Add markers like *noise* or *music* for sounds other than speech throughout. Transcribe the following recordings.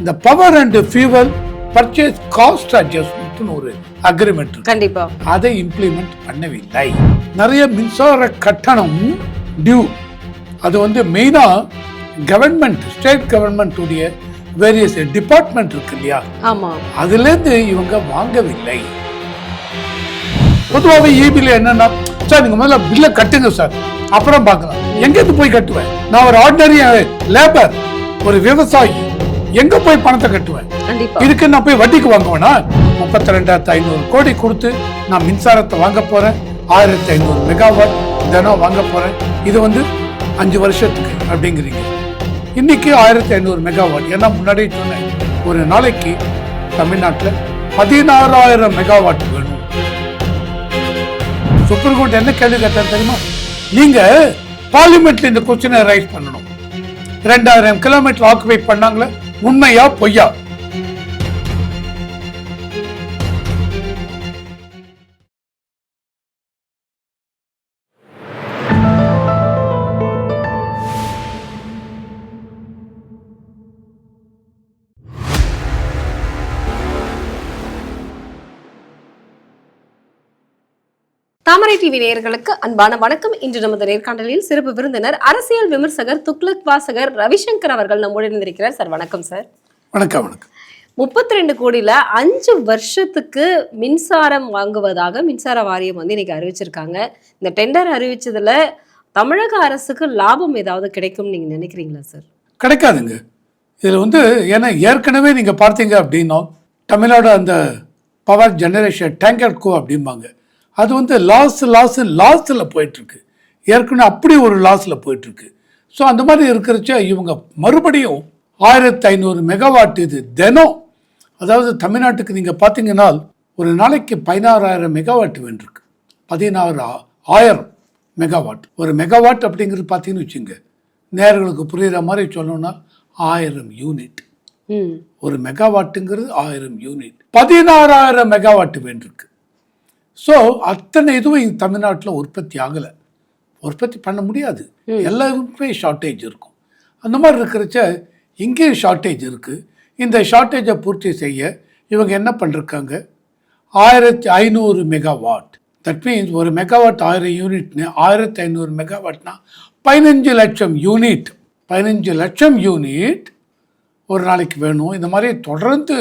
இந்த power and fuel purchase cost அட்ஜஸ்ட்மெண்ட்னு ஒரு agreement கண்டிப்பா. அதை இம்ப்ளிமெண்ட் பண்ணவில்லை. நிறைய மின்சார கட்டணம் டியூ அது வந்து மெயினா கவர்மெண்ட் ஸ்டேட் கவர்மெண்ட் உடைய வேரியஸ் டிபார்ட்மெண்ட் இருக்கு இல்லையா? அதுலேருந்து இவங்க வாங்கவில்லை. பொதுவாகவே இபில என்னன்னா சார் நீங்க முதல்ல பில்ல கட்டுங்க சார். அப்புறம் பார்க்கலாம். எங்கேருந்து போய் கட்டுவேன்? நான் ஒரு ஆர்டினரி லேபர் ஒரு விவசாயி. எங்க போய் பணத்தை கட்டுவேன்? இதுக்கு நான் போய் வட்டிக்கு வாங்குவேனா? முப்பத்தி ரெண்டாயிரத்தி ஐநூறு கோடி கொடுத்து நான் மின்சாரத்தை வாங்க போறேன். ஆயிரத்தி ஐநூறு மெகாவாட் தினம் வாங்க போறேன். இது வந்து அஞ்சு வருஷத்துக்கு அப்படிங்கிறீங்க. இன்னைக்கு ஆயிரத்தி ஐநூறு மெகாவாட். ஏன்னா முன்னாடியே சொன்னேன் ஒரு நாளைக்கு தமிழ்நாட்டில் பதினாறாயிரம் மெகாவாட் வேணும். சுப்ரீம் கோர்ட் என்ன கேள்வி கேட்டார் தெரியுமா? நீங்க பார்லிமெண்ட்ல இந்த கொஸ்டினை ரைஸ் பண்ணணும். ரெண்டாயிரம் கிலோமீட்டர் ஆக்குபை பண்ணாங்களே உண்மையா பொய்யா? தாமரை டிவி நேயர்களுக்கு அன்பான வணக்கம். இன்று நமது நேர்காணலில் சிறப்பு விருந்தினர் அரசியல் விமர்சகர் துக்ளக் வாசகர் ரவிசங்கர் அவர்கள் நம்முடன் இருந்திருக்கிறார் சார் வணக்கம் சார். வணக்கம் வணக்கம். முப்பத்தி ரெண்டு கோடியில அஞ்சு வருஷத்துக்கு மின்சாரம் வாங்குவதாக மின்சார வாரியம் வந்து இன்னைக்கு அறிவிச்சிருக்காங்க. இந்த டெண்டர் அறிவிச்சதுல தமிழக அரசுக்கு லாபம் ஏதாவது கிடைக்கும் நீங்க நினைக்கிறீங்களா சார்? கிடைக்காதுங்க. இதில் வந்து ஏன்னா ஏற்கனவே நீங்கள் பார்த்தீங்க அப்படின்னா தமிழ்நாடு அந்த பவர் ஜெனரேஷன் டேங்கர் கோ அப்படிம்பாங்க. அது வந்து லாஸ் லாஸ் லாஸில் போயிட்டுருக்கு. ஏற்கனவே அப்படி ஒரு லாஸில் போயிட்டுருக்கு. ஸோ அந்த மாதிரி இருக்கிறச்ச இவங்க மறுபடியும் ஆயிரத்தி ஐநூறு மெகாவாட் இது தினம். அதாவது தமிழ்நாட்டுக்கு நீங்கள் பார்த்தீங்கன்னா ஒரு நாளைக்கு பதினாறாயிரம் மெகாவாட் வேண்டியிருக்கு பதினாறு ஆயிரம் மெகாவாட் ஒரு மெகாவாட் அப்படிங்கிறது பார்த்தீங்கன்னு வச்சுங்க நேர்களுக்கு புரியுற மாதிரி சொல்லணும்னா ஆயிரம் யூனிட் ஒரு மெகாவாட்டுங்கிறது ஆயிரம் யூனிட் பதினாறாயிரம் மெகாவாட் வேண்டியிருக்கு ஸோ அத்தனை இதுவும் இங்க தமிழ்நாட்டில் உற்பத்தி ஆகலை. உற்பத்தி பண்ண முடியாது. எல்லாருக்குமே ஷார்ட்டேஜ் இருக்கும். அந்த மாதிரி இருக்கிறச்ச இங்கேயும் ஷார்ட்டேஜ் இருக்குது இந்த ஷார்ட்டேஜை பூர்த்தி செய்ய இவங்க என்ன பண்ணிருக்காங்க? ஆயிரத்தி ஐநூறு மெகாவாட் தட் மீன்ஸ் ஒரு மெகாவாட் ஆயிரம் யூனிட்னு ஆயிரத்தி ஐநூறு மெகாவாட்னா பதினஞ்சு லட்சம் யூனிட் பதினஞ்சு லட்சம் யூனிட் ஒரு நாளைக்கு வேணும். இந்த மாதிரி தொடர்ந்து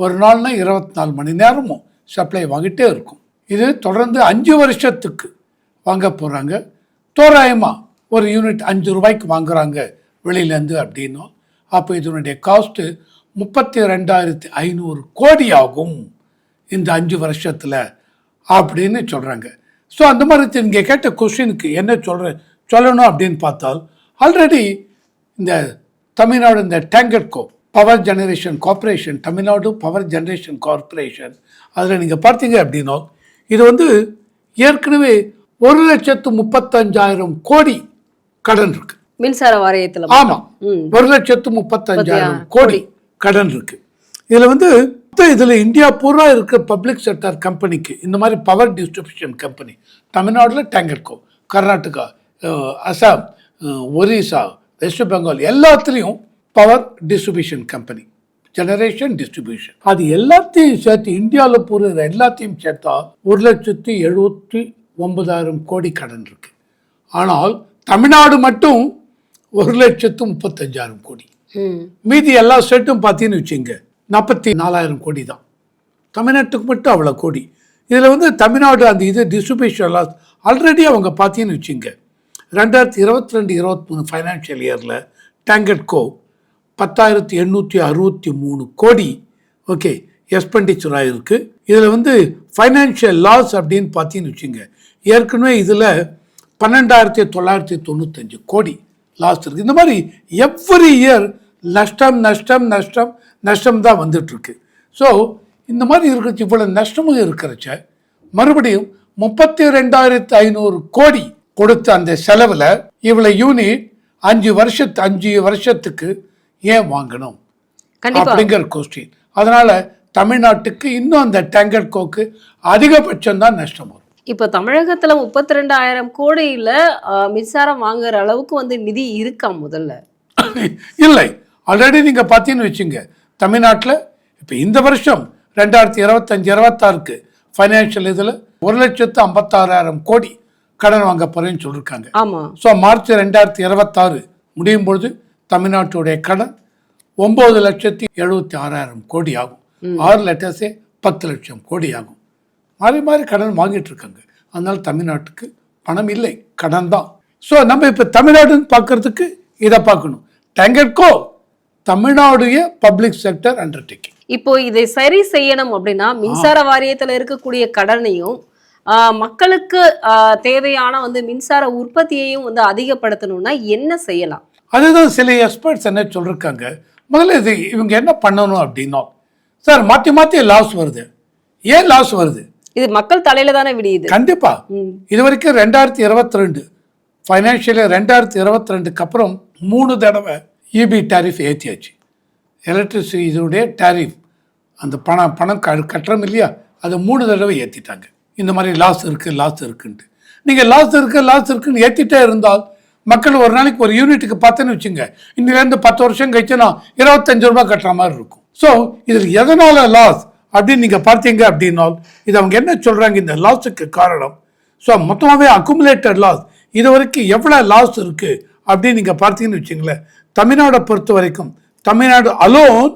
ஒரு நாள்னா இருபத்தி நாலு மணி நேரமும் சப்ளை வாங்கிட்டே இருக்கும். இது தொடர்ந்து அஞ்சு வருஷத்துக்கு வாங்க போகிறாங்க தோராயமாக ஒரு யூனிட் அஞ்சு ரூபாய்க்கு வாங்குறாங்க வெளியிலேருந்து அப்படின்னும் அப்போ இதனுடைய காஸ்ட்டு முப்பத்தி ரெண்டாயிரத்தி ஐநூறு கோடி ஆகும் இந்த அஞ்சு வருஷத்தில் அப்படின்னு சொல்கிறாங்க ஸோ அந்த மாதிரி நீங்கள் கேட்ட கொஷினுக்கு என்ன சொல்கிற சொல்லணும் அப்படின்னு பார்த்தால் ஆல்ரெடி இந்த தமிழ்நாடு இந்த TANGEDCO power generation corporation Tamil Nadu power generation corporation அதில் நீங்கள் பார்த்தீங்க அப்படின்னா இது வந்து ஏற்கனவே ஒரு லட்சத்து முப்பத்தஞ்சாயிரம் கோடி கடன் இருக்கு. மின்சார வாரியத்துல ஆமா. ஒரு லட்சத்து முப்பத்தஞ்சாயிரம் முப்பத்தி கோடி கடன் இருக்கு. இதுல வந்து இதுல இந்தியா பூரா இருக்கிற பப்ளிக் செக்டர் கம்பெனிக்கு இந்த மாதிரி பவர் டிஸ்ட்ரிபியூஷன் கம்பெனி தமிழ்நாடுல டேங்கர்கோ கர்நாடகா அசாம் ஒரிசா வெஸ்ட் பெங்கால் எல்லாத்துலேயும் power distribution company. Generation distribution அது எல்லாத்தையும் சேர்த்து இந்தியாவில் இது எல்லாத்தையும் சேர்த்தா ஒரு லட்சத்தி எழுபத்தி ஒன்பதாயிரம் கோடி கடன் இருக்கு. ஆனால் தமிழ்நாடு மட்டும் ஒரு லட்சத்து முப்பத்தஞ்சாயிரம் கோடி. மீதி எல்லா ஸ்டேட்டும் பார்த்தீங்கன்னு வச்சுங்க நாற்பத்தி நாலாயிரம் கோடி தான். தமிழ்நாட்டுக்கு மட்டும் அவ்வளோ கோடி. இதில் வந்து தமிழ்நாடு அந்த இது டிஸ்ட்ரிபியூஷன் லாஸ் ஆல்ரெடி அவங்க பார்த்தீங்கன்னு வச்சுங்க ரெண்டாயிரத்தி இருபத்தி ரெண்டு இருபத்தி மூணு ஃபைனான்ஷியல் இயரில் டேங்கட்கோ பத்தாயிரத்தி எண்ணூற்றி அறுபத்தி மூணு கோடி. ஓகே எக்ஸ்பெண்டிச்சர் ஆகிருக்கு இதில் வந்து ஃபைனான்ஷியல் லாஸ் அப்படின்னு பார்த்தீங்கன்னு வச்சுங்க ஏற்கனவே இதில் பன்னெண்டாயிரத்தி தொள்ளாயிரத்தி தொண்ணூத்தஞ்சு கோடி லாஸ் இருக்குது இந்த மாதிரி எவ்ரி இயர் நஷ்டம் நஷ்டம் நஷ்டம் நஷ்டம் தான் வந்துட்டுருக்கு. ஸோ இந்த மாதிரி இருக்கிறச்சு இவ்வளோ நஷ்டமும் இருக்கிறச்ச மறுபடியும் முப்பத்தி ரெண்டாயிரத்து ஐநூறு கோடி கொடுத்த அந்த செலவில் இவ்வளோ யூனிட் அஞ்சு வருஷத்து அஞ்சு வருஷத்துக்கு ஏன் வாங்கணும்? அப்படிங்கிற கொஸ்டின் அதனால தமிழ்நாட்டுக்கு இன்னும் அந்த டேங்கர் கோக்கு அதிகபட்சம் தான் நஷ்டம் வரும். இப்ப தமிழகத்துல முப்பத்தி ரெண்டாயிரம் கோடியில மின்சாரம் வாங்குற அளவுக்கு வந்து நிதி இருக்கா முதல்ல? இல்லை. ஆல்ரெடி நீங்கள் பார்த்தீங்கன்னு வச்சுங்க தமிழ்நாட்டில் இப்போ இந்த வருஷம் ரெண்டாயிரத்தி இருபத்தஞ்சு இருபத்தாறுக்கு ஃபைனான்ஷியல் இதில் ஒரு லட்சத்து ஐம்பத்தாறாயிரம் கோடி கடன் வாங்க போகிறேன்னு சொல்லியிருக்காங்க ஆமா. ஸோ மார்ச் ரெண்டாயிரத்தி இருபத்தாறு முடியும் பொழுது தமிழ்நாட்டுடைய கடன் ஒம்பது லட்சத்தி எழுபத்தி ஆறாயிரம் கோடி ஆகும் ஆறு லெட்டர்ஸே பத்து லட்சம் கோடி ஆகும் மாறி மாறி கடன் வாங்கிட்டு இருக்காங்க அதனால தமிழ்நாட்டுக்கு பணம் இல்லை கடன் தான். ஸோ நம்ம இப்போ தமிழ்நாடுன்னு பார்க்கறதுக்கு இதை பார்க்கணும். டேங்கட்கோ தமிழ்நாடுய பப்ளிக் செக்டர் அண்டர்டேக்கிங் இப்போ இதை சரி செய்யணும் அப்படின்னா மின்சார வாரியத்துல இருக்கக்கூடிய கடனையும் மக்களுக்கு தேவையான வந்து மின்சார உற்பத்தியையும் வந்து அதிகப்படுத்தணும்னா என்ன செய்யலாம்? அதுதான் சில எக்ஸ்பர்ட்ஸ் என்ன சொல்லிருக்காங்க? முதல்ல இது இவங்க என்ன பண்ணணும் அப்படின்னா சார் மாற்றி மாற்றி லாஸ் வருது. ஏன் லாஸ் வருது? இது மக்கள் தலையில தானே விடியுது. கண்டிப்பா. ம். இது வரைக்கும் ரெண்டாயிரத்தி இருபத்தி ரெண்டு ஃபைனான்ஷியலி ரெண்டாயிரத்தி இருபத்தி ரெண்டுக்கு அப்புறம் மூணு தடவை இபி டாரிஃப் ஏற்றியாச்சு எலக்ட்ரிசிட்டி இதோடைய டாரிஃப் அந்த பணம் பணம் க கட்டுறோம் இல்லையா? அதை மூணு தடவை ஏற்றிட்டாங்க இந்த மாதிரி லாஸ் இருக்குது லாஸ் இருக்குன்ட்டு. நீங்கள் லாஸ் இருக்கு லாஸ் இருக்குன்னு ஏற்றிட்டே இருந்தால் மக்கள் ஒரு நாளைக்கு ஒரு யூனிட்டுக்கு பார்த்தேன்னு வச்சுங்க. இன்னிலேருந்து பத்து வருஷம் கழிச்சு நான் இருபத்தஞ்சு ரூபாய் கட்டுற மாதிரி இருக்கும். ஸோ இதில் எதனால் லாஸ் அப்படின்னு நீங்கள் பார்த்தீங்க அப்படின்னால் இது அவங்க என்ன சொல்கிறாங்க இந்த லாஸுக்கு காரணம். ஸோ மொத்தமாகவே அக்குமுலேட்டட் லாஸ் இது வரைக்கும் எவ்வளோ லாஸ் இருக்குது அப்படின்னு நீங்கள் பார்த்தீங்கன்னு வச்சுங்களேன். தமிழ்நாடை பொறுத்த வரைக்கும் தமிழ்நாடு அலோன்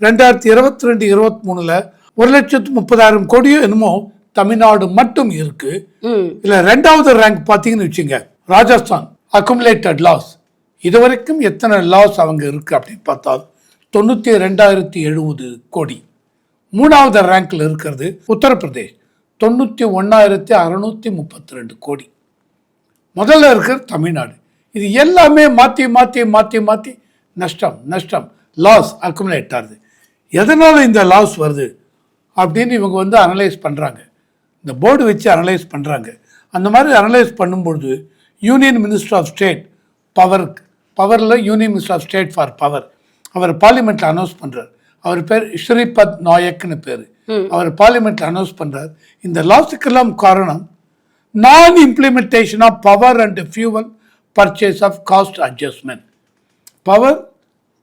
ரெண்டாயிரத்தி இருபத்தி ரெண்டு இருபத்தி மூணில் ஒரு லட்சத்து முப்பதாயிரம் கோடியோ என்னமோ தமிழ்நாடு மட்டும் இருக்குது ம். இல்ல ரெண்டாவது ரேங்க் பார்த்தீங்கன்னு வச்சுங்க ராஜஸ்தான். அக்குமுலேட்டட் லாஸ் இது வரைக்கும் எத்தனை லாஸ் அவங்க இருக்குது அப்படின்னு பார்த்தால் தொண்ணூற்றி ரெண்டாயிரத்தி எழுபது கோடி. மூணாவது ரேங்கில் இருக்கிறது உத்தரப்பிரதேஷ். தொண்ணூற்றி ஒன்றாயிரத்தி அறநூற்றி முப்பத்தி ரெண்டு கோடி. முதல்ல இருக்கிறது தமிழ்நாடு. இது எல்லாமே மாற்றி மாற்றி மாற்றி மாற்றி நஷ்டம் நஷ்டம். லாஸ் அக்குமுலேட் ஆகுது. எதனால் இந்த லாஸ் வருது அப்படின்னு இவங்க வந்து அனலைஸ் பண்ணுறாங்க இந்த போர்டு வச்சு அனலைஸ் பண்ணுறாங்க அந்த மாதிரி அனலைஸ் பண்ணும்பொழுது union minister of state power பவரில் union minister of state for power அவர் பார்லிமெண்ட்டில் அனௌன்ஸ் பண்ணுறார் அவர் பேர் ஸ்ரீபத் நாயக்னு பேர். அவர் பார்லிமெண்ட்டில் அனௌன்ஸ் பண்ணுறார் இந்த லாஸுக்கெல்லாம் காரணம் non implementation of power and fuel purchase of cost adjustment power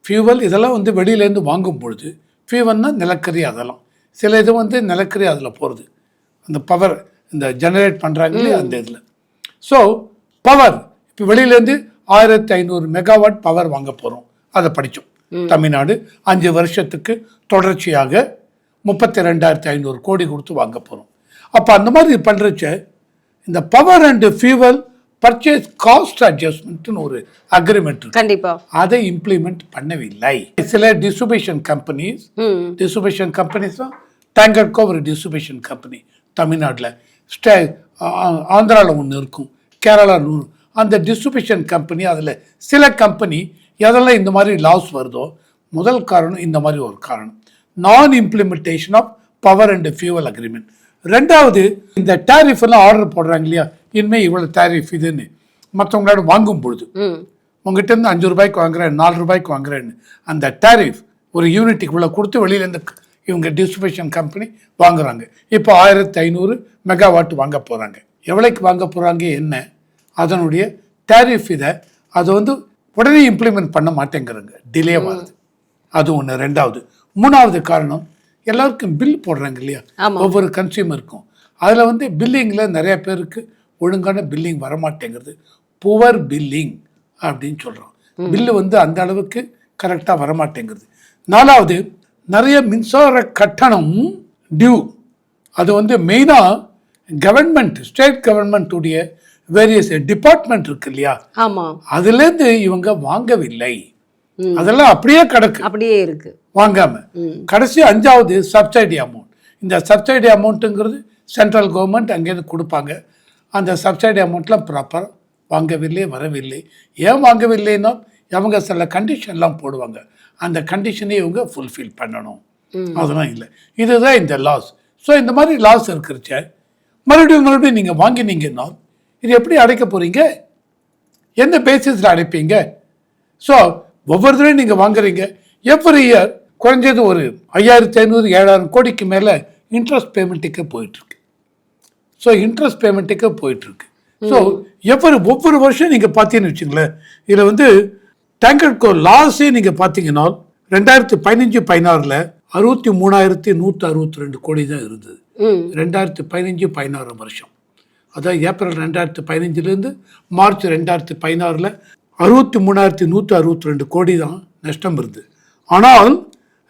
fuel இதெல்லாம் வந்து வெளியிலேருந்து வாங்கும் பொழுது ஃபியூவல்னா நிலக்கரி அதெல்லாம். சில இது வந்து நிலக்கரி அதில் போகிறது அந்த பவர் இந்த ஜெனரேட் பண்ணுறாங்களே அந்த இதில். So power. இப்போ வெளியிலேருந்து ஆயிரத்தி ஐநூறு மெகாவாட் பவர் வாங்க போகிறோம் அதை படித்தோம் தமிழ்நாடு அஞ்சு வருஷத்துக்கு தொடர்ச்சியாக முப்பத்தி ரெண்டாயிரத்தி ஐநூறு கோடி கொடுத்து வாங்க போகிறோம் அப்போ அந்த மாதிரி பண்ணுறச்ச இந்த power and fuel purchase cost அட்ஜஸ்ட்மெண்ட்னு ஒரு அக்ரிமெண்ட் கண்டிப்பா. அதை இம்ப்ளிமெண்ட் பண்ணவில்லை. சில டிஸ்ட்ரிபியூஷன் கம்பெனிஸ் டிஸ்ட்ரிபியூஷன் கம்பெனிஸ் தான் டேங்கர்க்கோ ஒரு டிஸ்ட்ரிபியூஷன் கம்பெனி தமிழ்நாட்டில். ஸ்டே ஆந்திராவில் ஒன்று இருக்கும். கேரளாவில் ஒன்று அந்த டிஸ்ட்ரிபியூஷன் கம்பெனி அதில் சில கம்பெனி எதெல்லாம் இந்த மாதிரி லாஸ் வருதோ முதல் காரணம் இந்த மாதிரி ஒரு காரணம். Non implementation of power and fuel agreement ரெண்டாவது இந்த டேரிஃப் எல்லாம் ஆர்டர் போடுறாங்க இல்லையா? இனிமேல் இவ்வளோ டேரிஃப் இதுன்னு. மற்றவங்களோட வாங்கும் பொழுது. உங்ககிட்ட இருந்து அஞ்சு ரூபாய்க்கு வாங்குறேன் நாலு ரூபாய்க்கு வாங்குறேன்னு. அந்த டேரிஃப் ஒரு யூனிட்டுக்கு இவ்வளோ கொடுத்து வெளியிலேருந்து இவங்க டிஸ்ட்ரிபியூஷன் கம்பெனி வாங்குறாங்க. இப்போ ஆயிரத்தி ஐநூறு மெகாவாட் வாங்க போகிறாங்க எவ்வளோக்கு வாங்க போகிறாங்க என்ன? அதனுடைய டேரிஃப் இதை அது வந்து உடனே இம்ப்ளிமெண்ட் பண்ண மாட்டேங்கிறாங்க. டிலே ஆகுது அது ஒன்று ரெண்டாவது மூணாவது காரணம் எல்லாருக்கும் பில் போடுறாங்க இல்லையா. ஒவ்வொரு கன்சியூமருக்கும் அதில் வந்து பில்லிங்கில் நிறைய பேருக்கு ஒழுங்கான பில்லிங் வரமாட்டேங்கிறது. புவர் பில்லிங் அப்படின்னு சொல்கிறோம் பில்லு வந்து அந்த அளவுக்கு கரெக்டாக வரமாட்டேங்கிறது. நாலாவது நிறைய மின்சார கட்டணம் டியூ அது வந்து மெயினாக கவர்மெண்ட் ஸ்டேட் கவர்மெண்ட்டுடைய வேரியஸ் டிபார்ட்மெண்ட் இருக்கு இல்லையா? அதுலேருந்து இவங்க வாங்கவில்லை. அதெல்லாம் அப்படியே கிடக்கு. அப்படியே இருக்கு. வாங்காம. கடைசி அஞ்சாவது சப்சிடி அமௌண்ட் இந்த சப்சிடி அமௌண்ட்டுங்கிறது சென்ட்ரல் கவர்மெண்ட் அங்கேருந்து கொடுப்பாங்க. அந்த சப்சிடி அமௌண்ட்லாம் ப்ராப்பராக வாங்கவில்லை வரவில்லை. ஏன் வாங்கவில்லைன்னா அவங்க சில கண்டிஷன்லாம் போடுவாங்க. அந்த கண்டிஷனை இவங்க ஃபுல்ஃபில் பண்ணணும். அதெல்லாம் இல்லை. இதுதான் இந்த லாஸ் ஸோ இந்த மாதிரி லாஸ் இருக்கிறச்ச மறுபடியும் மறுபடியும் நீங்கள் வாங்கினீங்கன்னா இது எப்படி அடைக்க போகிறீங்க எந்த பேசிஸில் அடைப்பீங்க? ஸோ ஒவ்வொரு தடவையும் நீங்கள் வாங்குறீங்க. எவ்ரி இயர் குறைஞ்சது ஒரு ஐயாயிரத்தி ஐநூறு ஏழாயிரம் கோடிக்கு மேலே இன்ட்ரெஸ்ட் பேமெண்ட்டுக்கு போயிட்டுருக்கு. ஸோ இன்ட்ரெஸ்ட் பேமெண்ட்டுக்கு போயிட்டுருக்கு. ஸோ எவ்வொரு ஒவ்வொரு வருஷம் நீங்கள் பார்த்தீங்கன்னு வச்சுங்களேன் இதில் வந்து டேங்கர்கோ லாஸே நீங்கள் பார்த்தீங்கன்னா ரெண்டாயிரத்தி பதினஞ்சு பதினாறுல அறுபத்தி மூணாயிரத்தி நூற்றி அறுபத்தி ரெண்டு கோடி தான் இருந்தது. ரெண்டாயிரத்தி பதினஞ்சு பதினாறு வருஷம். அதாவது ஏப்ரல் ரெண்டாயிரத்தி பதினஞ்சுலேருந்து மார்ச் ரெண்டாயிரத்தி பதினாறில் அறுபத்தி மூணாயிரத்தி நூற்றி அறுபத்தி ரெண்டு கோடி தான் நஷ்டம் இருந்தது. ஆனால்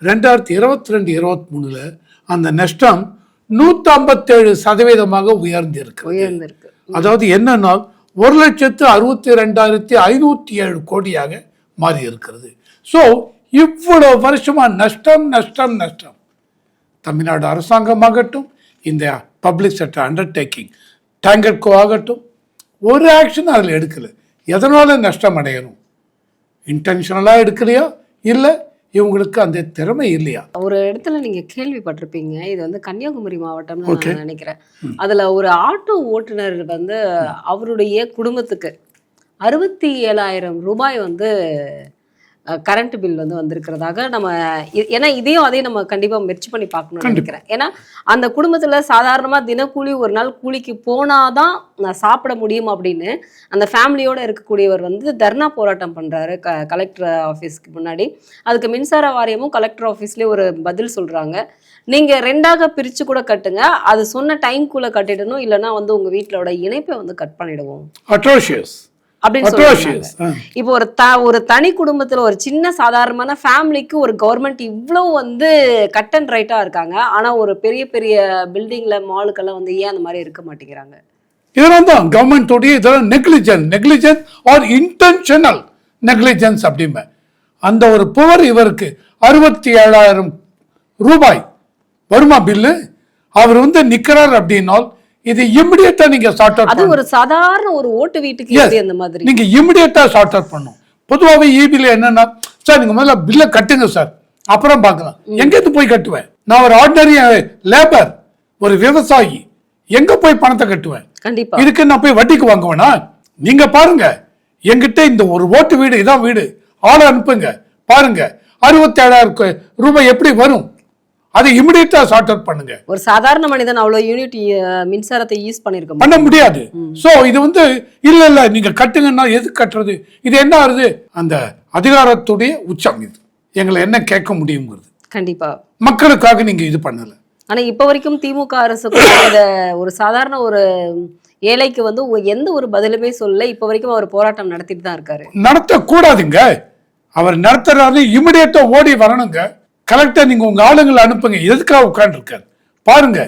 ரெண்டாயிரத்தி இருபத்தி ரெண்டு இருபத்தி மூணில் அந்த நஷ்டம் நூற்றி ஐம்பத்தேழு சதவீதமாக உயர்ந்திருக்கு. உயர்ந்திருக்கு. அதாவது என்னன்னா ஒரு லட்சத்து அறுபத்தி ரெண்டாயிரத்தி ஐநூற்றி ஏழு கோடியாக மாறி இருக்கிறது. ஸோ இவ்வளோ வருஷமா நஷ்டம் நஷ்டம் நஷ்டம். தமிழ்நாடு அரசாங்கமாகட்டும் இந்த பப்ளிக் செக்டர் அண்டர்டேக்கிங் டேங்கர்கோ ஆகட்டும் ஒரு ஆக்ஷன் அதில் எடுக்கலை. எதனால நஷ்டம் அடையணும்? இன்டென்ஷனலாக எடுக்கலையா? இல்லை இவங்களுக்கு அந்த திறமை இல்லையா? ஒரு இடத்துல நீங்க கேள்விப்பட்டிருப்பீங்க. இது வந்து கன்னியாகுமரி மாவட்டம்னு நான் நினைக்கிறேன். அதுல ஒரு ஆட்டோ ஓட்டுநர் வந்து அவருடைய குடும்பத்துக்கு அறுபத்தி ஏழாயிரம் ரூபாய் வந்து கரண்ட் பில் வந்து வந்திருக்கிறதாக நம்ம ஏன்னா இதையும் அதையும் நம்ம கண்டிப்பா முயற்சி பண்ணி பார்க்கணும்னு நினைக்கிறேன். ஏன்னா அந்த குடும்பத்துல சாதாரணமா தினக்கூலி ஒரு நாள் கூலிக்கு போனாதான் நான் சாப்பிட முடியும் அப்படின்னு அந்த ஃபேமிலியோட இருக்கக்கூடியவர் வந்து தர்ணா போராட்டம் பண்றாரு க கலெக்டர் ஆஃபீஸ்க்கு முன்னாடி. அதுக்கு மின்சார வாரியமும் கலெக்டர் ஆஃபீஸ்லேயே ஒரு பதில் சொல்றாங்க. நீங்க ரெண்டாக பிரிச்சு கூட கட்டுங்க. அது சொன்ன டைம்குள்ள கட்டிடணும். இல்லைன்னா வந்து உங்க வீட்டிலோட இணைப்பை வந்து கட் பண்ணிடுவோம். அட்ரோஷியஸ் அப்படின்னு இப்போ ஒரு த ஒரு தனி குடும்பத்துல ஒரு சின்ன சாதாரணமான ஃபேமிலிக்கு ஒரு கவர்மெண்ட் இவ்வளவு வந்து கட் அண்ட் ரைட்டா இருக்காங்க. ஆனா ஒரு பெரிய பெரிய பில்டிங்ல மாலுக்கெல்லாம் வந்து ஏன் அந்த மாதிரி இருக்க மாட்டேங்கிறாங்க? இதெல்லாம் தான் கவர்மெண்ட்டுடைய இதெல்லாம் negligence negligence or intentional negligence அப்படிம்பேன். அந்த ஒரு புவர் இவருக்கு அறுபத்தி ஏழாயிரம் ரூபாய் வருமா பில்லு அவர் வந்து நிக்கிறார் அப்படின்னால் இது இமிடியட்டா நீங்க சார்ட் அவுட் அது ஒரு சாதாரண ஒரு ஓட்டு வீட்டுக்கு அந்த மாதிரி? நீங்க இமிடியட்டா சார்ட் அவுட் பண்ணும் பொதுவாகவே இபில என்னன்னா சார் நீங்க முதல்ல பில்லை கட்டுங்க சார் அப்புறம் பார்க்கலாம். எங்க இருந்து போய் கட்டுவேன்? நான் ஒரு ஆர்டினரி லேபர் ஒரு விவசாயி. எங்க போய் பணத்தை கட்டுவேன்? கண்டிப்பா. இதுக்கு நான் போய் வட்டிக்கு வாங்குவேனா? நீங்க பாருங்க. என்கிட்ட இந்த ஒரு ஓட்டு வீடு இதான் வீடு. ஆளை அனுப்புங்க. பாருங்க. அறுபத்தி ஏழாயிரம் ரூபாய் எப்படி வரும்? அதை இமிடியட்டா சார்ட் அவுட் பண்ணுங்க. ஒரு சாதாரண மனிதன் அவ்வளவு யூனிட் மின்சாரத்தை யூஸ் பண்ணிருக்க பண்ண முடியாது. சோ இது வந்து இல்ல இல்ல நீங்க கட்டுங்கன்னா எது கட்டுறது? இது என்ன ஆகுது அந்த அதிகாரத்துடைய உச்சம் இது. எங்களை என்ன கேட்க முடியுங்கிறது. கண்டிப்பா. மக்களுக்காக நீங்க இது பண்ணல. ஆனா இப்ப வரைக்கும் திமுக அரசு கூட இந்த ஒரு சாதாரண ஒரு ஏழைக்கு வந்து எந்த ஒரு பதிலுமே சொல்லல. இப்ப வரைக்கும் அவர் போராட்டம் நடத்திட்டு தான் இருக்காரு. நடத்தக்கூடாதுங்க. அவர் நடத்துறாரு இமிடியேட்டா ஓடி வரணுங்க. கலெக்டர் நீங்க உங்க ஆளுங்களை அனுப்புங்க. எதுக்காக உட்காந்துருக்காரு பாருங்க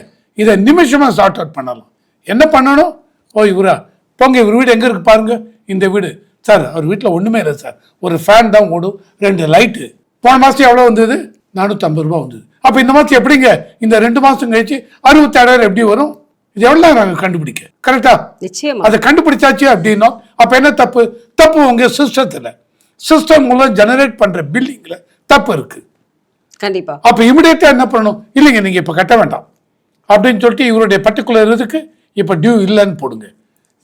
இதை நிமிஷமா சார்ட் அவுட் பண்ணலாம். என்ன பண்ணணும்? ஓ இவரா? போங்க இவர் வீடு எங்க இருக்கு பாருங்க. இந்த வீடு. சார் அவர் வீட்டில் ஒண்ணுமே இல்லை சார். ஒரு ஃபேன் தான் ஓடும். ரெண்டு லைட்டு போன மாசம் எவ்வளவு வந்தது? நானூற்றம்பது ரூபாய் வந்தது. அப்ப இந்த மாசம் எப்படிங்க? இந்த ரெண்டு மாசம் கழிச்சு அறுபத்தேழாயிரம் எப்படி வரும்? இது எவ்வளவு நாங்க கண்டுபிடிக்க? கரெக்டா நிச்சயமா. அதை கண்டுபிடிச்சாச்சு அப்படின்னா அப்ப என்ன தப்பு? தப்பு உங்க சிஸ்டத்துல சிஸ்டம் மூலம் ஜெனரேட் பண்ற பில்லிங்ல தப்பு இருக்கு. கண்டிப்பா. அப்ப இமிடியேட்டா என்ன பண்ணணும்? இல்லைங்க நீங்க இப்ப கட்ட வேண்டாம். அப்படின்னு சொல்லிட்டு இவருடைய பர்டிகுலர் இதுக்கு இப்ப டியூ இல்லைன்னு போடுங்க.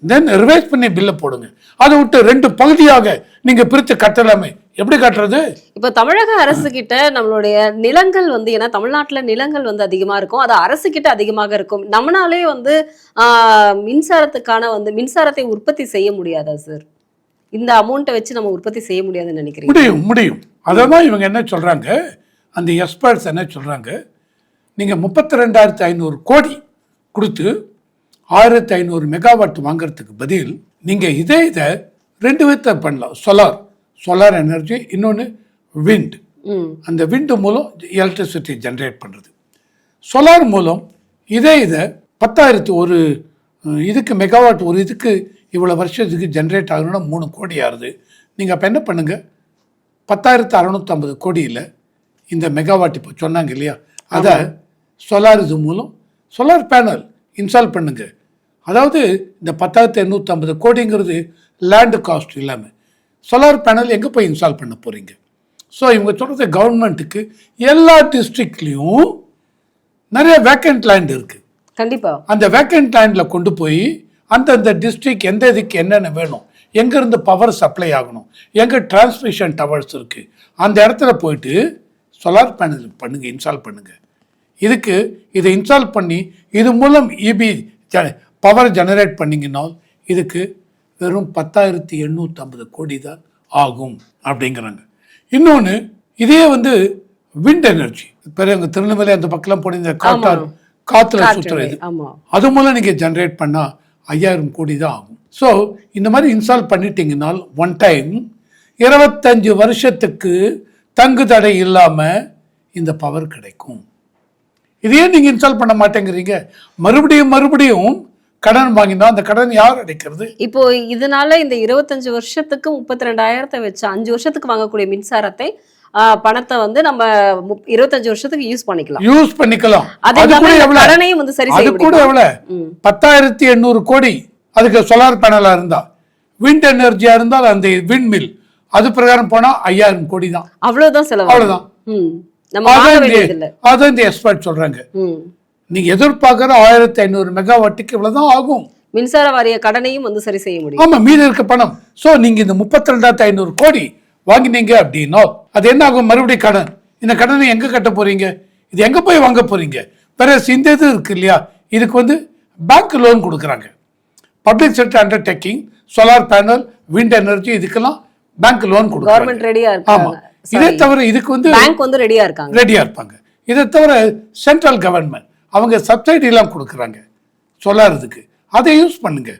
தென் ரிவைஸ் பண்ணி பில்லை போடுங்க. அதை விட்டு ரெண்டு பகுதியாக நீங்க பிரித்து கட்டலாமே. எப்படி கட்டுறது? இப்ப தமிழக அரசு கிட்ட நம்மளுடைய நிலங்கள் வந்து ஏன்னா தமிழ்நாட்டுல நிலங்கள் வந்து அதிகமா இருக்கும். அது அரசு கிட்ட அதிகமாக இருக்கும். நம்மளாலே வந்து மின்சாரத்துக்கான வந்து மின்சாரத்தை உற்பத்தி செய்ய முடியாதா சார் இந்த அமௌண்ட்டை வச்சு நம்ம உற்பத்தி செய்ய முடியாதுன்னு நினைக்கிறீங்க. முடியும் முடியும். அதை தான் இவங்க என்ன சொல்றாங்க? அந்த எக்ஸ்பர்ட்ஸ் என்ன சொல்றாங்க? நீங்க முப்பத்தி ரெண்டாயிரத்தி ஐநூறு கோடி கொடுத்து ஆயிரத்தி ஐநூறு மெகாவாட் வாங்குறதுக்கு பதில் நீங்க இதே இதை ரெண்டு விதத்தை பண்ணலாம். சோலார் சோலார் எனர்ஜி இன்னொன்று விண்ட் அந்த விண்டு மூலம் எலக்ட்ரிசிட்டி ஜென்ரேட் பண்ணுறது சோலார் மூலம் இதே இதை பத்தாயிரத்து ஒரு இதுக்கு மெகாவாட் ஒரு இதுக்கு இவ்வளோ வருஷத்துக்கு ஜென்ரேட் ஆகணும்னா மூணு கோடி ஆகுது. நீங்கள் அப்போ என்ன பண்ணுங்கள் பத்தாயிரத்து அறநூற்றம்பது கோடியில் இந்த மெகாவாட் இப்போ சொன்னாங்க இல்லையா? அதை சோலார் இது மூலம் சோலார் பேனல் இன்ஸ்டால் பண்ணுங்க. அதாவது இந்த பத்தாயிரத்து எண்ணூற்றம்பது கோடிங்கிறது லேண்டு காஸ்ட் இல்லாமல் சோலார் பேனல் எங்கே போய் இன்ஸ்டால் பண்ண போகிறீங்க ஸோ இவங்க சொல்கிறது கவர்மெண்ட்டுக்கு எல்லா டிஸ்ட்ரிக்ட்லேயும் நிறைய வேக்கண்ட் லேண்ட் இருக்குது கண்டிப்பா. அந்த வேக்கண்ட் லேண்டில் கொண்டு போய் அந்தந்த டிஸ்ட்ரிக்ட் எந்த இதுக்கு என்னென்ன வேணும் எங்கேருந்து பவர் சப்ளை ஆகணும் எங்கே டிரான்ஸ்மிஷன் டவர்ஸ் இருக்குது அந்த இடத்துல போயிட்டு சோலார் பேனல் பண்ணுங்க இன்ஸ்டால் பண்ணுங்க. இதுக்கு இதை இன்ஸ்டால் பண்ணி இது மூலம் E இபி பவர் ஜெனரேட் பண்ணிங்கன்னா இதுக்கு வெறும் பத்தாயிரத்தி எண்ணூற்றம்பது கோடி தான் ஆகும் அப்படிங்கிறாங்க. இன்னொன்று இதே வந்து விண்ட் எனர்ஜி பெரிய அங்கே திருநெல்வேலி அந்த பக்கம்லாம் போன இந்த காற்றுல சுற்றுறது ஆமா அது மூலம் நீங்கள் ஜென்ரேட் பண்ணால் ஐயாயிரம் கோடி தான் ஆகும். ஸோ இந்த மாதிரி இன்ஸ்டால் பண்ணிட்டீங்கனால் ஒன் டைம் இருபத்தஞ்சு வருஷத்துக்கு தங்கு தடை இல்லாமல் இந்த பவர் கிடைக்கும். இதையே நீங்கள் இன்ஸ்டால் பண்ண மாட்டேங்கிறீங்க? மறுபடியும் மறுபடியும் கடன் வாங்கினா அந்த கடன் யார் அடைக்கிறது? இப்போ இதனால இந்த இருபத்தஞ்சு வருஷத்துக்கு முப்பத்தி ரெண்டாயிரத்தை வச்சு அஞ்சு வருஷத்துக்கு வாங்கக்கூடிய மின்சாரத்தை பணத்தை வந்து நம்ம இருபத்தஞ்சு வருஷத்துக்கு யூஸ் பண்ணிக்கலாம். யூஸ் பண்ணிக்கலாம். அது கூட எவ்வளவு? கடனையும் வந்து சரி அது கூட? எவ்வளவு. பத்தாயிரத்தி எண்ணூறு கோடி. அதுக்கு சோலார் பேனலா இருந்தா. விண்ட் எனர்ஜியா இருந்தால் அந்த விண்ட் மில் அது பிரகாரம் போனா ஐயாயிரம் கோடி தான் அவ்வளவுதான். செலவு அவ்வளவுதான். அதான் இந்த- எக்ஸ்பர்ட் சொல்றாங்க. நீங்க எதிர்பார்க்கிற ஆயிரத்தி ஐநூறு மெகாவாட்டுக்கு இவ்வளவுதான் ஆகும். மின்சார வாரிய கடனையும் வந்து சரி செய்ய முடியும். ஆமா மீதி இருக்க பணம். சோ நீங்க இந்த முப்பத்தி ரெண்டாயிரத்தி ஐநூறு கோடி வாங்கினீங்க அப்படின்னா அது என்ன ஆகும்? மறுபடியும் கடன். இந்த கடனை எங்க கட்ட போறீங்க? இது எங்க போய் வாங்க போறீங்க? பிறகு இந்த இது இருக்கு இல்லையா? இதுக்கு வந்து பேங்க் லோன் கொடுக்குறாங்க. Public sector undertaking solar panel wind energy இதுக்கெல்லாம் பேங்க் லோன் கொடுக்குறாங்க கவர்மெண்ட் ரெடியா ஆமா. இதே தவிர இதுக்கு வந்து பேங்க் வந்து ரெடியா இருக்காங்க. ரெடியா இருப்பாங்க. இதை தவிர சென்ட்ரல் கவர்மெண்ட் அவங்க சப்சிடி எல்லாம் கொடுக்குறாங்க. சோலார் இதுக்கு அதை யூஸ் பண்ணுங்க.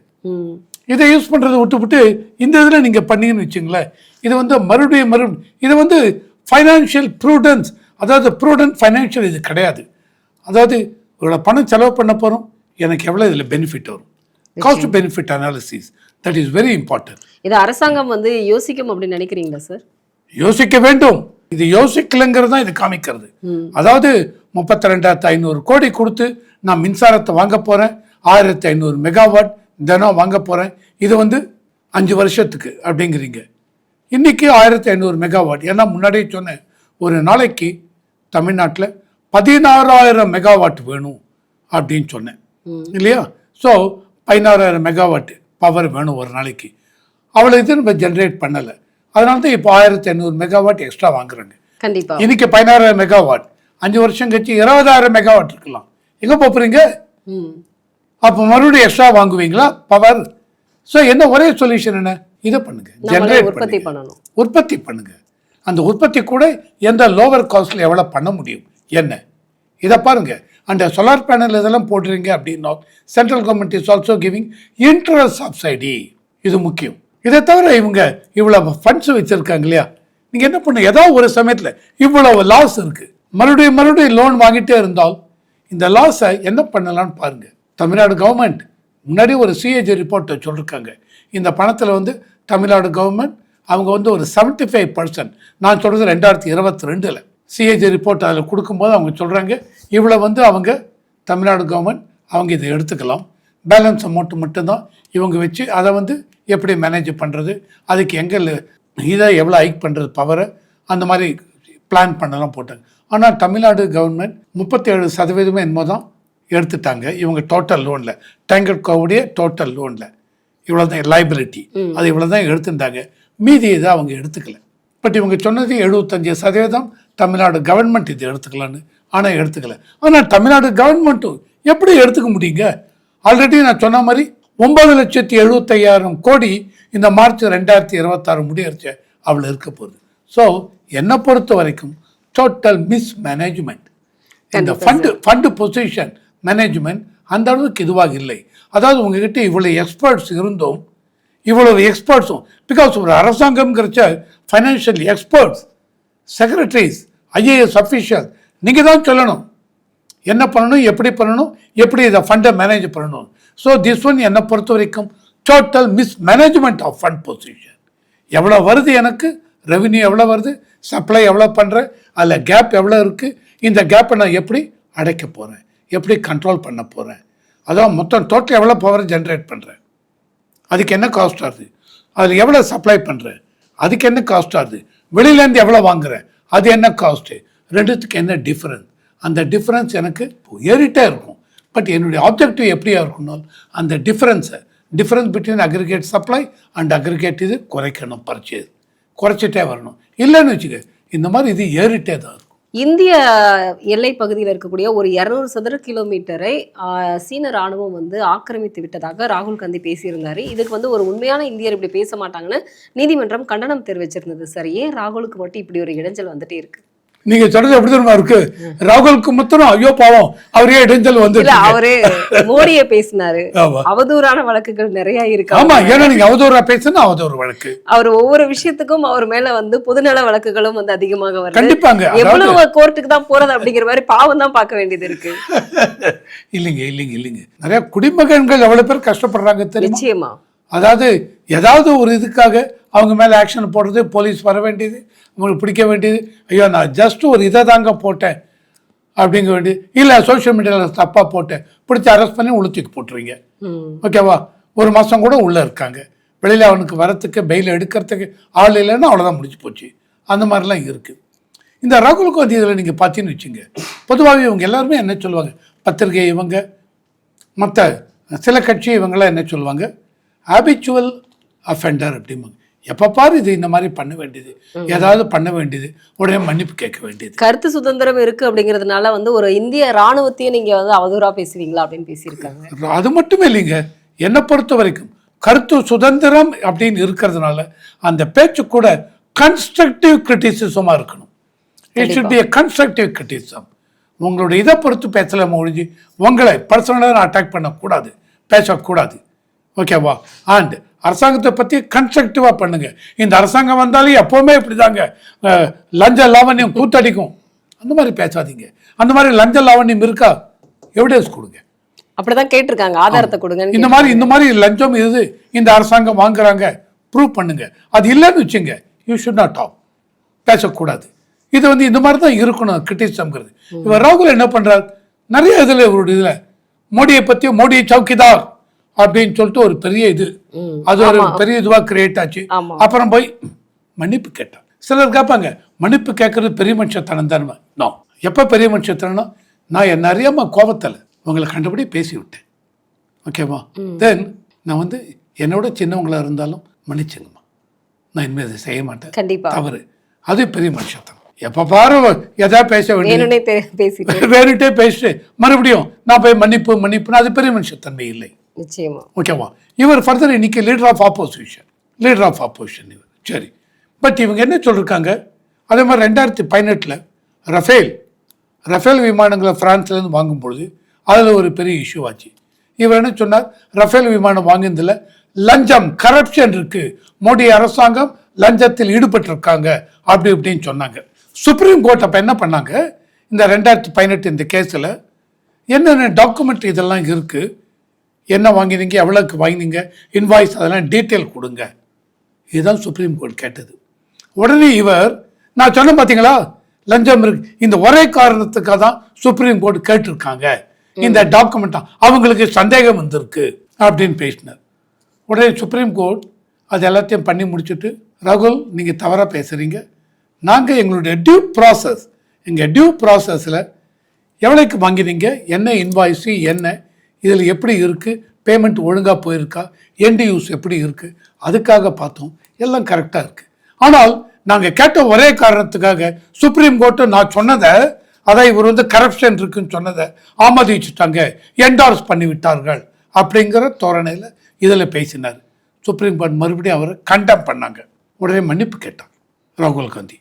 இதை யூஸ் பண்ணுறதை விட்டுவிட்டு இந்த இதில் நீங்கள் பண்ணீங்கன்னு வச்சுங்களேன் இது வந்து மறுபடியும் மறுபடியும் இது வந்து ஃபைனான்ஷியல் ப்ரூடன்ஸ் அதாவது ப்ரூடன்ட் ஃபைனான்ஷியல் இது கிடையாது. அதாவது இவ்வளோ பணம் செலவு பண்ண போகிறோம் எனக்கு எவ்வளோ இதில் பெனிஃபிட் வரும்? Cost benefit analysis that is very important இது அரசாங்கம் வந்து யோசிக்கும் அப்படின்னு நினைக்கிறீங்களா சார் யோசிக்க வேண்டும். இது யோசிக்கலைங்கிறது தான் இது காமிக்கிறது. அதாவது முப்பத்தி ரெண்டாயிரத்து ஐநூறு கோடி கொடுத்து நான் மின்சாரத்தை வாங்க போகிறேன் ஆயிரத்தி ஐநூறு மெகாவாட் தினம் வாங்க போகிறேன் இது வந்து அஞ்சு வருஷத்துக்கு அப்படிங்கிறீங்க. இன்னைக்கு ஆயிரத்தி ஐநூறு மெகாவாட். ஏன்னா முன்னாடியே சொன்னேன் ஒரு நாளைக்கு தமிழ்நாட்டில் பதினாறாயிரம் மெகாவாட் வேணும் அப்படின்னு சொன்னேன். இல்லையா? ஸோ பதினாறாயிரம் மெகாவாட் பவர் வேணும் ஒரு நாளைக்கு. அவ்வளோ இது நம்ம ஜென்ரேட் பண்ணலை. அதனால தான் இப்போ ஆயிரத்தி ஐநூறு மெகாவாட் எக்ஸ்ட்ரா வாங்குறாங்க. இன்னைக்கு பதினாறாயிரம் மெகாவாட். அஞ்சு வருஷம் கழிச்சு இருபதாயிரம் மெகாவாட் இருக்கலாம். எங்கே போகிறீங்க அப்போ மறுபடியும் எக்ஸ்ட்ரா வாங்குவீங்களா? பவர் ஸோ என்ன ஒரே சொல்யூஷன் என்ன? இதை பண்ணுங்க. ஜென்ரேட் உற்பத்தி பண்ணணும். உற்பத்தி பண்ணுங்க. அந்த உற்பத்தி கூட எந்த லோவர் காஸ்ட்ல எவ்வளோ பண்ண முடியும்? என்ன? இதை பாருங்கள் அந்த சோலார் பேனல் இதெல்லாம் போடுறீங்க அப்படின்னா central government is also giving interest subsidy இது முக்கியம். இதை தவிர இவங்க இவ்வளோ ஃபண்ட்ஸ் வச்சுருக்காங்க இல்லையா? நீங்கள் என்ன பண்ண ஏதோ ஒரு சமயத்தில் இவ்வளவு லாஸ் இருக்குது மறுபடியும் மறுபடியும் லோன் வாங்கிட்டே இருந்தால் இந்த லாஸை என்ன பண்ணலாம்னு பாருங்கள் தமிழ்நாடு கவர்மெண்ட் முன்னாடி ஒரு சிஏஜி ரிப்போர்ட்டை சொல்லியிருக்காங்க இந்த பணத்தில் வந்து தமிழ்நாடு கவர்மெண்ட் அவங்க வந்து ஒரு 75% ஃபைவ் பர்சன்ட் நான் சொல்கிறது ரெண்டாயிரத்தி இருபத்தி ரெண்டில். சிஏஜி ரிப்போர்ட் அதில் கொடுக்கும்போது அவங்க சொல்கிறாங்க இவ்வளோ வந்து அவங்க தமிழ்நாடு கவர்மெண்ட் அவங்க இதை எடுத்துக்கலாம். பேலன்ஸ் அமௌண்ட் மட்டும்தான் இவங்க வச்சு அதை வந்து எப்படி மேனேஜ் பண்ணுறது அதுக்கு எங்கே இதை எவ்வளோ ஹைக் பண்ணுறது பவரை அந்த மாதிரி பிளான் பண்ணலாம் போட்டாங்க. ஆனால் தமிழ்நாடு கவர்மெண்ட் முப்பத்தேழு சதவீதமே என்னமோ தான் எடுத்துட்டாங்க. இவங்க டோட்டல் லோனில் டேங்கர் கோவுடைய டோட்டல் லோனில் இவ்வளோ தான் லைபிலிட்டி அது இவ்வளோ தான் எடுத்துட்டாங்க மீதி இதை அவங்க எடுத்துக்கல. பட் இவங்க சொன்னது எழுபத்தஞ்சு சதவீதம் தமிழ்நாடு கவர்மெண்ட் இது எடுத்துக்கலான்னு. ஆனால் எடுத்துக்கல. ஆனால் தமிழ்நாடு கவர்மெண்ட்டும் எப்படி எடுத்துக்க முடியுங்க? ஆல்ரெடி நான் சொன்ன மாதிரி ஒன்பது லட்சத்தி எழுபத்தையாயிரம் கோடி இந்த மார்ச் ரெண்டாயிரத்தி இருபத்தாறு முடியறச்சு அவ்வளோ இருக்க போகுது. ஸோ என்னை பொறுத்த வரைக்கும் டோட்டல் மிஸ் மேனேஜ்மெண்ட் இந்த ஃபண்டு ஃபண்டு பொசிஷன் மேனேஜ்மெண்ட் அந்த அளவுக்கு இதுவாக இல்லை. அதாவது உங்ககிட்ட இவ்வளோ எக்ஸ்பர்ட்ஸ் இருந்தும் இவ்வளவு எக்ஸ்பர்ட்ஸும் பிகாஸ் ஒரு அரசாங்கம்ங்கிறச்ச financial experts secretaries IAS official நீங்கள் தான் சொல்லணும். என்ன பண்ணணும் எப்படி பண்ணணும் எப்படி இதை ஃபண்டை மேனேஜ் பண்ணணும். ஸோ திஸ் ஒன் என்னை பொறுத்த வரைக்கும் total mismanagement of fund position எவ்வளோ வருது எனக்கு? ரெவின்யூ எவ்வளோ வருது? சப்ளை எவ்வளோ பண்ணுறேன் அதில் கேப் எவ்வளோ இருக்குது இந்த கேப்பை நான் எப்படி அடைக்க போகிறேன் எப்படி கண்ட்ரோல் பண்ண போகிறேன் அதான் மொத்தம் டோட்டல் எவ்வளோ பவர் ஜென்ரேட் பண்ணுறேன் அதுக்கு என்ன காஸ்ட் ஆகுது? அதில் எவ்வளோ சப்ளை பண்ணுறேன் அதுக்கு என்ன காஸ்ட் ஆகுது? வெளியிலேருந்து எவ்வளோ வாங்குறேன்? அது என்ன காஸ்ட்டு ரெண்டுத்துக்கு என்ன டிஃப்ரென்ஸ் அந்த டிஃப்ரென்ஸ் எனக்கு ஏறிட்டே இருக்கும். பட் என்னுடைய ஆப்ஜெக்டிவ் எப்படியா இருக்கணும்? அந்த டிஃப்ரென்ஸை difference between aggregate supply and aggregate இது குறைக்கணும் பர்ச்சேஸ் குறைச்சிட்டே வரணும். இல்லைன்னு வச்சுக்க இந்த மாதிரி இது ஏறிட்டே தான் இருக்கும். இந்திய எல்லை பகுதியில் இருக்கக்கூடிய ஒரு இரநூறு சதுர கிலோமீட்டரை சீன ராணுவம் வந்து ஆக்கிரமித்து விட்டதாக ராகுல் காந்தி பேசியிருந்தாரு. இதுக்கு வந்து ஒரு உண்மையான இந்தியர் இப்படி பேச மாட்டாங்கன்னு நீதிமன்றம் கண்டனம் தெரிவிச்சிருந்தது. சரி ஏன் ராகுலுக்கு மட்டும் இப்படி ஒரு இடைஞ்சல் வந்துட்டே இருக்கு? நீங்க சொல்றது எப்படி தெரியுமா இருக்கு? ராகுலுக்கு மாத்திரம் ஐயோ பாவம் அவரே இடைஞ்சல் வந்து அவரு மோடிய பேசினாரு. அவதூறான வழக்குகள் நிறைய இருக்கு. ஆமா ஏன்னா நீங்க அவதூறா பேசுனா அவதூறு வழக்கு. அவர் ஒவ்வொரு விஷயத்துக்கும் அவர் மேல வந்து பொதுநல வழக்குகளும் வந்து அதிகமாக வருது. கண்டிப்பாங்க. எவ்வளவு கோர்ட்டுக்கு தான் போறது அப்படிங்கிற மாதிரி பாவம் தான் பார்க்க வேண்டியது இருக்கு. *laughs* இல்லைங்க இல்லைங்க இல்லைங்க. நிறைய குடிமகன்கள் எவ்வளவு பேர் கஷ்டப்படுறாங்க தெரியுமா? நிச்சயமா. அதாவது ஏதாவது ஒரு இதுக்காக அவங்க மேலே ஆக்ஷன் போடுறது போலீஸ் வர வேண்டியது அவங்களுக்கு பிடிக்க வேண்டியது. ஐயோ நான் ஜஸ்ட் ஒரு இதை தாங்க போட்டேன் அப்படிங்க வேண்டியது இல்லை சோஷியல் மீடியாவில் தப்பாக போட்டேன். பிடிச்சி அரெஸ்ட் பண்ணி உளுத்திக்கு போட்டுருவீங்க. ஓகேவா ஒரு மாதம் கூட உள்ளே இருக்காங்க. வெளியில் அவனுக்கு வரத்துக்கு பெயில் எடுக்கிறதுக்கு ஆள் இல்லைன்னா அவ்வளோதான் முடிஞ்சு போச்சு. அந்த மாதிரிலாம் இருக்குது இந்த ராகுல் காந்தி இதில் நீங்கள் பார்த்தீங்கன்னு வச்சுங்க பொதுவாகவே இவங்க எல்லாருமே என்ன சொல்லுவாங்க? பத்திரிகை இவங்க மற்ற சில கட்சி இவங்கெல்லாம் என்ன சொல்லுவாங்க? ஹாபிச்சுவல் அஃபெண்டர் அப்படிம்பாங்க. எப்போ பாரு இது இந்த மாதிரி பண்ண வேண்டியது. ஏதாவது பண்ண வேண்டியது. உடனே மன்னிப்பு கேட்க வேண்டியது. கருத்து சுதந்திரம் இருக்கு அப்படிங்கிறதுனால வந்து ஒரு இந்திய ராணுவத்தையும் நீங்க வந்து அவதூறா பேசுவீங்களா அப்படின்னு பேசியிருக்காங்க. அது மட்டுமே இல்லைங்க. என்னை பொறுத்த வரைக்கும் கருத்து சுதந்திரம் அப்படின்னு இருக்கிறதுனால அந்த பேச்சு கூட கன்ஸ்ட்ரக்டிவ் கிரிட்டிசிசமாக இருக்கணும். It be a constructive criticism உங்களுடைய இதை பொறுத்து பேசலாம ஒழிஞ்சு உங்களை பர்சனலாக நான் அட்டாக் பண்ணக்கூடாது. பேசக்கூடாது. ஓகேவா? அண்ட் அரசாங்கத்தை பற்றி கன்ஸ்ட்ரக்டிவாக பண்ணுங்க. இந்த அரசாங்கம் வந்தாலும் எப்போவுமே இப்படிதாங்க. அஹ், லஞ்ச லாவண்யம் கூத்தடிக்கும். அந்த மாதிரி பேசாதீங்க. அந்த மாதிரி லஞ்ச லாவண்யம் இருக்கா? எவிடன்ஸ் கொடுங்க. அப்படிதான் கேட்டிருக்காங்க. ஆதாரத்தை கொடுங்கன்னு இந்த மாதிரி இந்த மாதிரி லஞ்சம் இது இந்த அரசாங்கம் வாங்குறாங்க. ப்ரூவ் பண்ணுங்க. அது இல்லைன்னு வச்சுங்க. யூ ஷுட் நாட் டாக் பேசக்கூடாது. இது வந்து இந்த மாதிரி தான் இருக்கணும் கிரிட்டிசம்ங்கிறது இவர் ராகுல் என்ன பண்றார்? நிறைய இதில் இவருடைய இதில். மோடியை பற்றி மோடி சௌக்கிதார் அப்படின்னு சொல்லிட்டு ஒரு பெரிய இது. அது ஒரு பெரிய இதுவாக கிரியேட் ஆச்சு. அப்புறம் போய் மன்னிப்பு கேட்டான். சிலர் கேட்பாங்க மன்னிப்பு கேட்கறது பெரிய மனுஷத்தனம் தானே? நோ. எப்போ பெரிய மனுஷத்தனம் நான் என்ன அறியாம கோபத்தில் உங்களை கண்டபடி பேசி விட்டேன் ஓகேவா தென் நான் வந்து என்னோட சின்னவங்களா இருந்தாலும் மன்னிச்சுங்கம்மா. நான் இனிமேல் அதை செய்ய மாட்டேன். கண்டிப்பா. தவறு. அது பெரிய மனுஷத்தனம். எப்போ பாரு எதாவது பேச பேசிட்டு. வேணுட்டே பேசிட்டு மறுபடியும் நான் போய் மன்னிப்பு மன்னிப்புன்னு அது பெரிய மனுஷத்தன்மை இல்லை. நிச்சயமா. ஓகேவா? இவர் ஃபர்தர் இன்னைக்கு leader of opposition leader of opposition இவர். சரி. பட் இவங்க என்ன சொல்லியிருக்காங்க அதே மாதிரி ரெண்டாயிரத்தி பதினெட்டில் ரஃபேல் ரஃபேல் விமானங்களை பிரான்ஸ்லேருந்து வாங்கும்பொழுது அதில் ஒரு பெரிய இஷ்யூ ஆச்சு. இவர் என்ன சொன்னார்? ரஃபேல் விமானம் வாங்கினதில் லஞ்சம் கரப்ஷன் இருக்குது மோடி அரசாங்கம் லஞ்சத்தில் ஈடுபட்டிருக்காங்க. அப்படி இப்படின்னு சொன்னாங்க. சுப்ரீம் கோர்ட் அப்போ என்ன பண்ணாங்க? இந்த ரெண்டாயிரத்தி பதினெட்டு இந்த கேஸில் என்னென்ன டாக்குமெண்ட் இதெல்லாம் இருக்குது என்ன வாங்கினீங்க எவ்வளோக்கு வாங்கினீங்க இன்வாய்ஸ் அதெல்லாம் டீட்டெயில் கொடுங்க. இதுதான் சுப்ரீம் கோர்ட் கேட்டது. உடனே இவர் நான் சொன்னேன் பார்த்தீங்களா லஞ்சம் இருக்கு. இந்த ஒரே காரணத்துக்காக தான் சுப்ரீம் கோர்ட் கேட்டிருக்காங்க. இந்த டாக்குமெண்ட்டா அவங்களுக்கு சந்தேகம் வந்திருக்கு அப்படின்னு பேசினார். உடனே சுப்ரீம் கோர்ட் அது எல்லாத்தையும் பண்ணி முடிச்சுட்டு ராகுல் நீங்கள் தவறாக பேசுகிறீங்க நாங்கள் எங்களுடைய டியூ ப்ராசஸ் எங்கள் டியூ ப்ராசஸில் எவ்வளோக்கு வாங்கினீங்க என்ன இன்வாய்ஸு என்ன இதில் எப்படி இருக்குது பேமெண்ட் ஒழுங்காக போயிருக்கா? எண்ட் யூஸ் எப்படி இருக்குது அதுக்காக பார்த்தோம். எல்லாம் கரெக்டாக இருக்குது ஆனால் நாங்கள் கேட்ட ஒரே காரணத்துக்காக சுப்ரீம் கோர்ட்டு நான் சொன்னதை அதான் இவர் வந்து கரப்ஷன் இருக்குன்னு சொன்னதை ஆமதிச்சுட்டாங்க. என்டார்ஸ் பண்ணி விட்டார்கள் அப்படிங்கிற தோரணையில் இதில் பேசினார். சுப்ரீம் கோர்ட் மறுபடியும் அவரை கண்டம் பண்ணாங்க. உடனே மன்னிப்பு கேட்டார் ராகுல் காந்தி.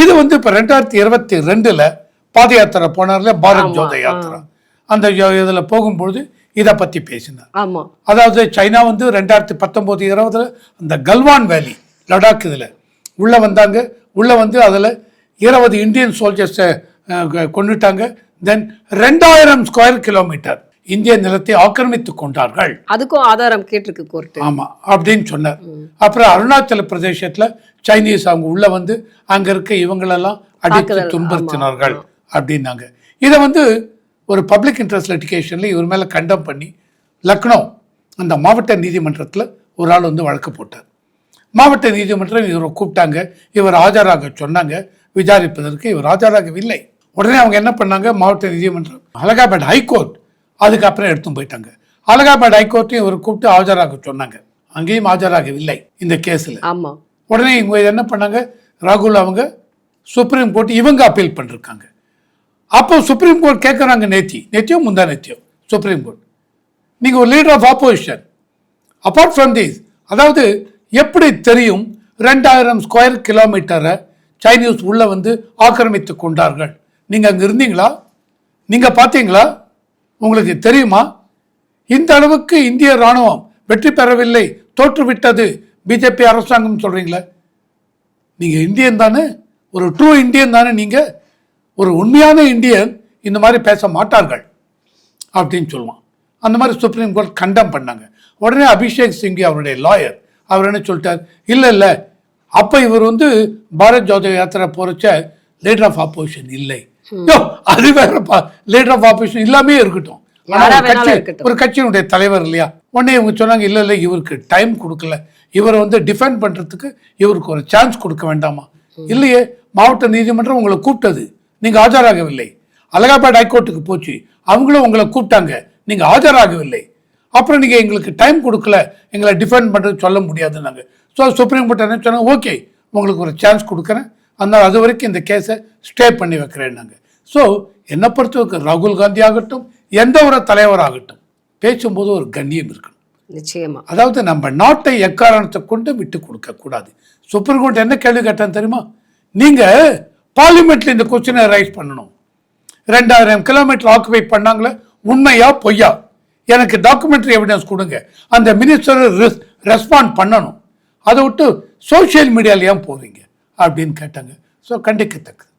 இது வந்து இப்போ ரெண்டாயிரத்தி இருபத்தி ரெண்டுல பாத யாத்திரை போனார்ல பாரத் ஜோத யாத்திரா. அந்த இதுல போகும்பொழுது இதை பத்தி பேசினார். ஆமா. அதாவது சைனா வந்து ரெண்டாயிரத்தி பத்தொம்போது இருபதுல அந்த கல்வான் வேலி லடாக் இதுல. உள்ள வந்தாங்க. உள்ள வந்து அதுல இருபது இந்தியன் சோல்ஜர்ஸை கொண்டுட்டாங்க. தென் ரெண்டாயிரம் ஸ்கொயர் கிலோமீட்டர் இந்திய நிலத்தை ஆக்கிரமித்து கொண்டார்கள். அதுக்கும் ஆதாரம் கேட்டிருக்கு கோர்ட் ஆமா அப்படின்னு சொன்னார். அப்புறம் அருணாச்சல பிரதேசத்துல சைனீஸ் அவங்க உள்ள வந்து அங்க இருக்க இவங்களெல்லாம் அடித்து துன்புறுத்தினார்கள் அப்படின்னாங்க. இதை வந்து ஒரு பப்ளிக் இன்ட்ரெஸ்ட் லிட்டிகேஷன்ல இவர் மேல கண்டம் பண்ணி லக்னோ அந்த மாவட்ட நீதிமன்றத்துல ஒரு ஆள் வந்து வழக்கு போட்டார். மாவட்ட நீதிமன்றம் இவரை கூப்பிட்டாங்க இவர் ஆஜராக சொன்னாங்க விசாரிப்பதற்கு இவர் ஆஜராகவில்லை. உடனே அவங்க என்ன பண்ணாங்க? மாவட்ட நீதிமன்றம் அலகாபாத் ஹைகோர்ட் அதுக்கப்புறம் எடுத்து போயிட்டாங்க. அலகாபாத் ஹைகோர்ட்டையும் இவர் கூப்பிட்டு ஆஜராக சொன்னாங்க. அங்கேயும் ஆஜராகவில்லை இந்த கேஸில். ஆமா. உடனே இவங்க என்ன பண்ணாங்க? ராகுல் அவங்க சுப்ரீம் கோர்ட் இவங்க அப்பீல் பண்ணிருக்காங்க. அப்போ சுப்ரீம் கோர்ட் கேட்குறாங்க நேத்தி. நேத்தியோ முந்தா நேத்தியோ? சுப்ரீம் கோர்ட் நீங்கள் ஒரு leader of opposition apart from these அதாவது எப்படி தெரியும் ரெண்டாயிரம் ஸ்கொயர் கிலோமீட்டரை சைனீஸ் உள்ளே வந்து ஆக்கிரமித்து கொண்டார்கள்? நீங்கள் அங்கே இருந்தீங்களா? நீங்கள் பார்த்தீங்களா? உங்களுக்கு தெரியுமா? இந்த அளவுக்கு இந்திய ராணுவம் வெற்றி பெறவில்லை தோற்றுவிட்டது. பிஜேபி அரசாங்கம் சொல்கிறீங்களே நீங்கள் இந்தியன் தானே? ஒரு ட்ரூ இந்தியன் தானே நீங்கள் ஒரு உண்மையான இந்தியன் இந்த மாதிரி பேச மாட்டார்கள் அப்படின்னு சொல்லுவான். அந்த மாதிரி சுப்ரீம் கோர்ட் கண்டம் பண்ணாங்க. உடனே அபிஷேக் சிங்கி அவருடைய லாயர் அவர் என்ன சொல்லிட்டார்? இல்லை இல்லை. அப்போ இவர் வந்து பாரத் ஜோதோ யாத்திரை போறச்ச லீடர் ஆஃப் ஆப்போசிஷன் இல்லை. அது வேறப்பா லீடர் ஆஃப் ஆப்போசிஷன் இல்லாமே இருக்கட்டும். ஒரு கட்சியினுடைய தலைவர் இல்லையா? உடனே இவங்க சொன்னாங்க இல்லை இல்லை. இவருக்கு டைம் கொடுக்கல. இவரை வந்து டிஃபெண்ட் பண்றதுக்கு இவருக்கு ஒரு சான்ஸ் கொடுக்க வேண்டாமா? இல்லையே. மாவட்ட நீதிமன்றம் உங்களை கூப்பிட்டது. நீங்க ஆஜராகவில்லை. அலகாபாத் ஹைகோர்ட்டுக்கு போச்சு. அவங்களும் உங்களை கூப்பிட்டாங்க. நீங்க ஆஜராகவில்லை. அப்புறம் நீங்க எங்களுக்கு டைம் கொடுக்கல. எங்களை டிஃபெண்ட் பண்றது சொல்ல முடியாதுன்னாங்க. ஸோ சுப்ரீம் கோர்ட் என்ன சொன்னாங்க? ஓகே உங்களுக்கு ஒரு சான்ஸ் கொடுக்குறேன். அதனால் அது வரைக்கும் இந்த கேஸை ஸ்டே பண்ணி வைக்கிறேன்னாங்க. ஸோ என்னை பொறுத்தவரைக்கும் ராகுல் காந்தி ஆகட்டும் எந்த ஒரு தலைவராகட்டும் பேசும்போது ஒரு கண்ணியம் இருக்கணும். நிச்சயமா. அதாவது நம்ம நாட்டை எக்காரணத்தை கொண்டு விட்டு கொடுக்க கூடாது. சுப்ரீம் கோர்ட் என்ன கேள்வி கேட்டான் தெரியுமா? நீங்க பார்லிமெண்ட்ல இந்த கொஸ்டினை ரைஸ் பண்ணணும். ரெண்டாயிரம் கிலோமீட்டர் ஆக்குபை பண்ணாங்களே உண்மையா பொய்யா? எனக்கு டாக்குமெண்ட்ரி எவிடன்ஸ் கொடுங்க. அந்த மினிஸ்டர் ரெஸ்பாண்ட் பண்ணணும். அதை விட்டு சோஷியல் மீடியாவில் ஏன் போறீங்க? அப்படின்னு கேட்டாங்க. ஸோ கண்டிக்கத்தக்கது.